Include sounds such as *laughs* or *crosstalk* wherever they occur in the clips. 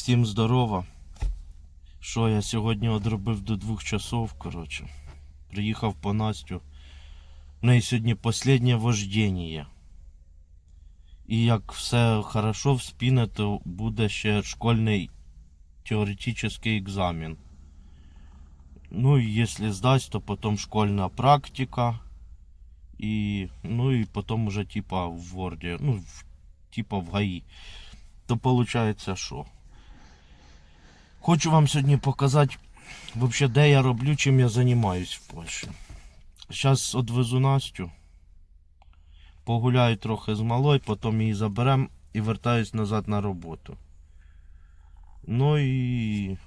Всім здорова. Що я сьогодні одробив до двох часов, коротше. Приїхав по Настю. В неї сьогодні останнє вождіння. І як все хорошо в спіни, то буде ще школьний теоретичний екзамен. Ну і якщо здасть, то потім школьна практика. І, ну і потім уже типа в Ворді, ну, типа в ГАІ. То виходить, що? Хочу вам сьогодні показати, вообще, де я роблю, чим я займаюсь в Польщі. Зараз відвезу Настю. Погуляю трохи з малою, потім її заберемо і вертаюсь назад на роботу. Ну і.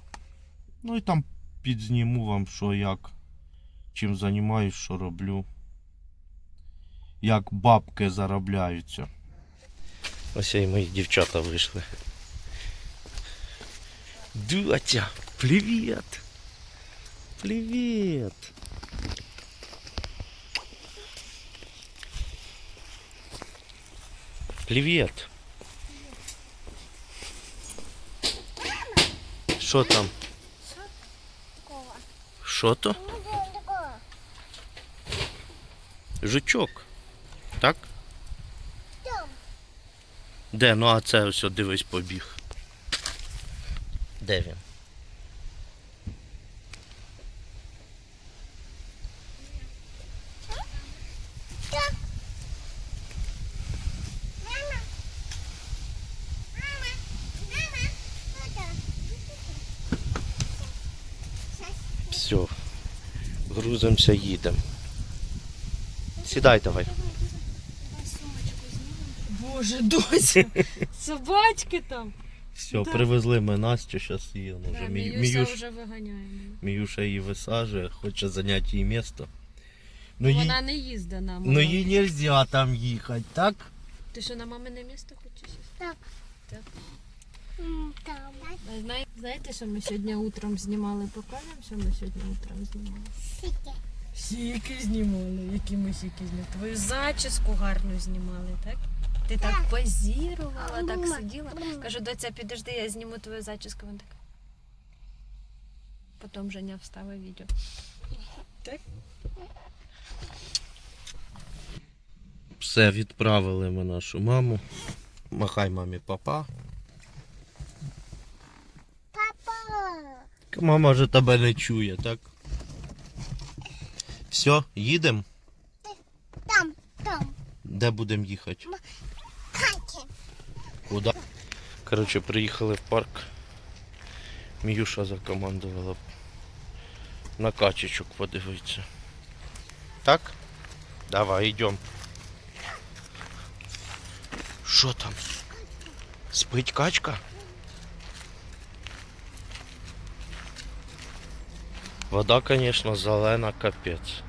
Ну і там підзніму вам, що як, чим займаюсь, що роблю. Як бабки заробляються. Ось і мої дівчата вийшли. Датя, привет! Привет! Привет! Що там? Що то? Жучок. Так? Де? Ну а це ось дивись побіг. Де він? Все. Грузимося, їдемо. Сідай давай. Боже, дося, *laughs* собачки там. Все, Да. привезли ми Настю, зараз її ну, вже Да, Міюся Міюш, вже виганяємо. Міюша її висаджує, хоче зайняти її місто. Ну, їй, Вона не їздить на ну мама. їй нельзя там їхати, так? Ти що на мамине місто хочеш? Так. Так. А знає- Знаєте, що ми сьогодні утром знімали? Покажемо, що ми сьогодні утром знімали. Сіки. Сіки знімали, які ми сіки знімали. Твою зачіску гарну знімали, так? Ти так позірувала, так сиділа. Кажу, доця, підожди, я зніму твою зачіску. Вона так. Потім Женя вставить відео. Так? Все, відправили ми нашу маму. Махай мамі папа. Папа. Мама вже тебе не чує, так? Все, їдемо. Там, там. Де будемо їхати? Хаті. Куди? Коротше, приїхали в парк. Міюша закомандувала на качечок подивитися. Так? Давай, йдемо. Що там? Спить качка? Вода, звісно, зелена капець.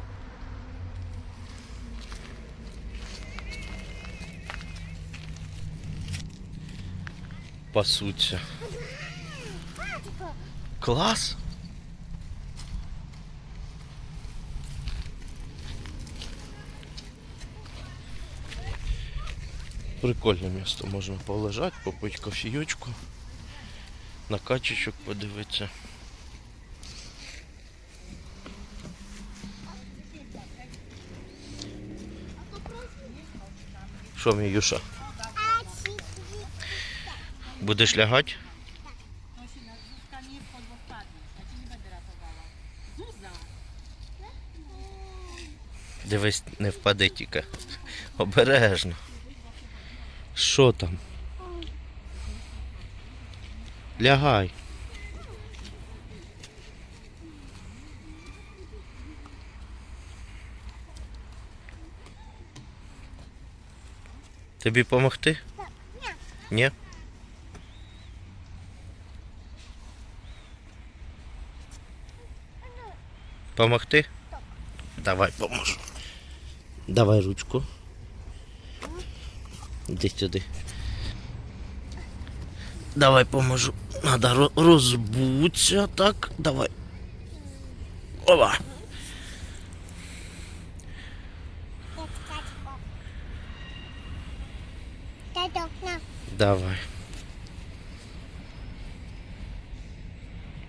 Пасуться. Клас. Прикольне місто, можна полежати, попити кофійочку, на качечок подивитися. Що, Міюша, А сіки. Будеш лягати? Дивись, не впади тільки. Обережно. Що там? Лягай. Тобі допомогти? Ні. Помогти? Давай поможу. Давай ручку. Іди сюди. Давай поможу. Надо ро- розбуться. Так, давай. На. Давай.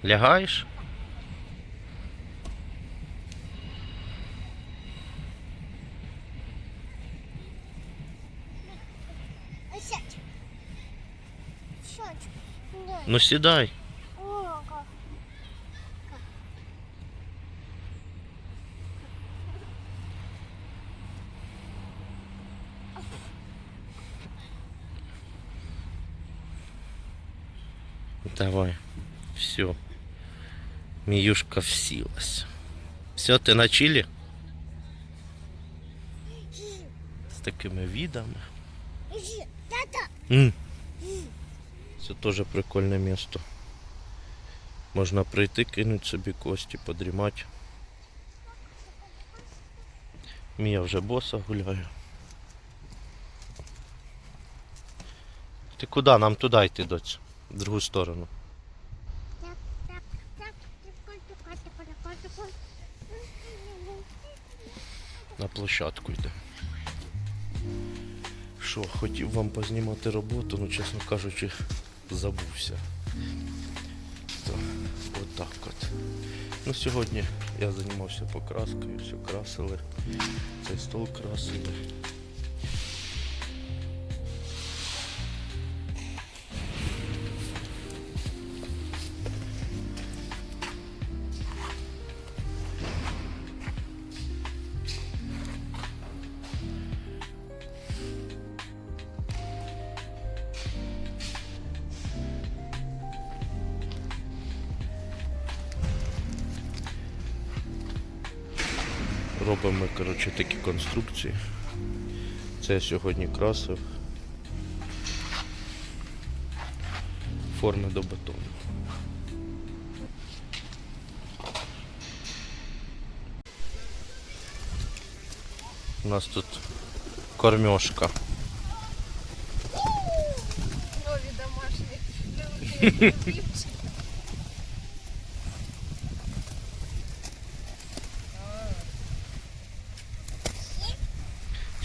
Лягаєш? Ну сідай. Давай. Все. Миюшка всилась. Все, ти на чилі? З такими видами. Тата. Це теж прикольне місто. Можна прийти, кинуть собі кості, подрімати. Мія вже боса гуляє. Ти куди? Нам туди йти, доць. В другу сторону. На площадку йде. Що, хотів вам познімати роботу, ну чесно кажучи, забувся. То, отак от. Ну сьогодні я займався покраскою, все красили. Цей стол красили. Робимо, коротше, такі конструкції. Це я сьогодні красив. Форми до бетону. У нас тут кормежка. Нові домашні.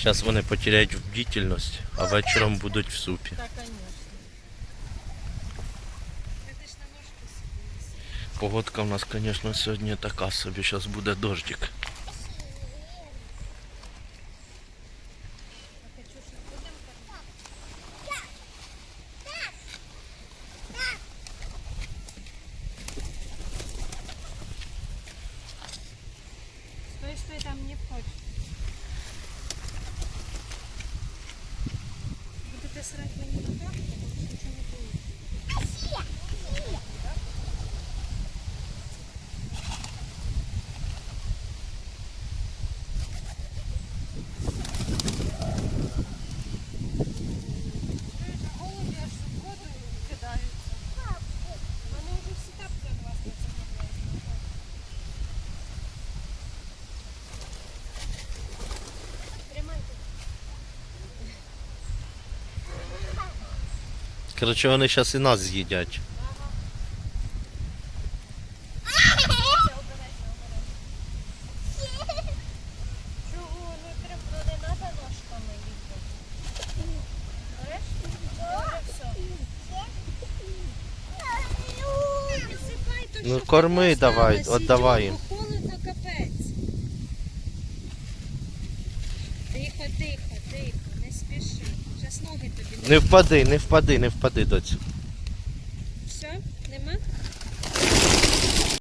Зараз вони потеряють бдительність, а вечором будуть в супі. Так, звісно. Погодка у нас, звісно, сьогодні така собі. Зараз буде дождик. sıcak mı? Коротше, вони зараз і нас з'їдять. Ну не треба ножками їхати. Береш? Добре, все. Не підсипай, то Ну, щоб корми не давай, осталось, отдавай нічого, бо Холодно капець. Тихо, тихо, тихо, не спіши. Зараз ноги тобі Не впади, не впади, не впади? Нема?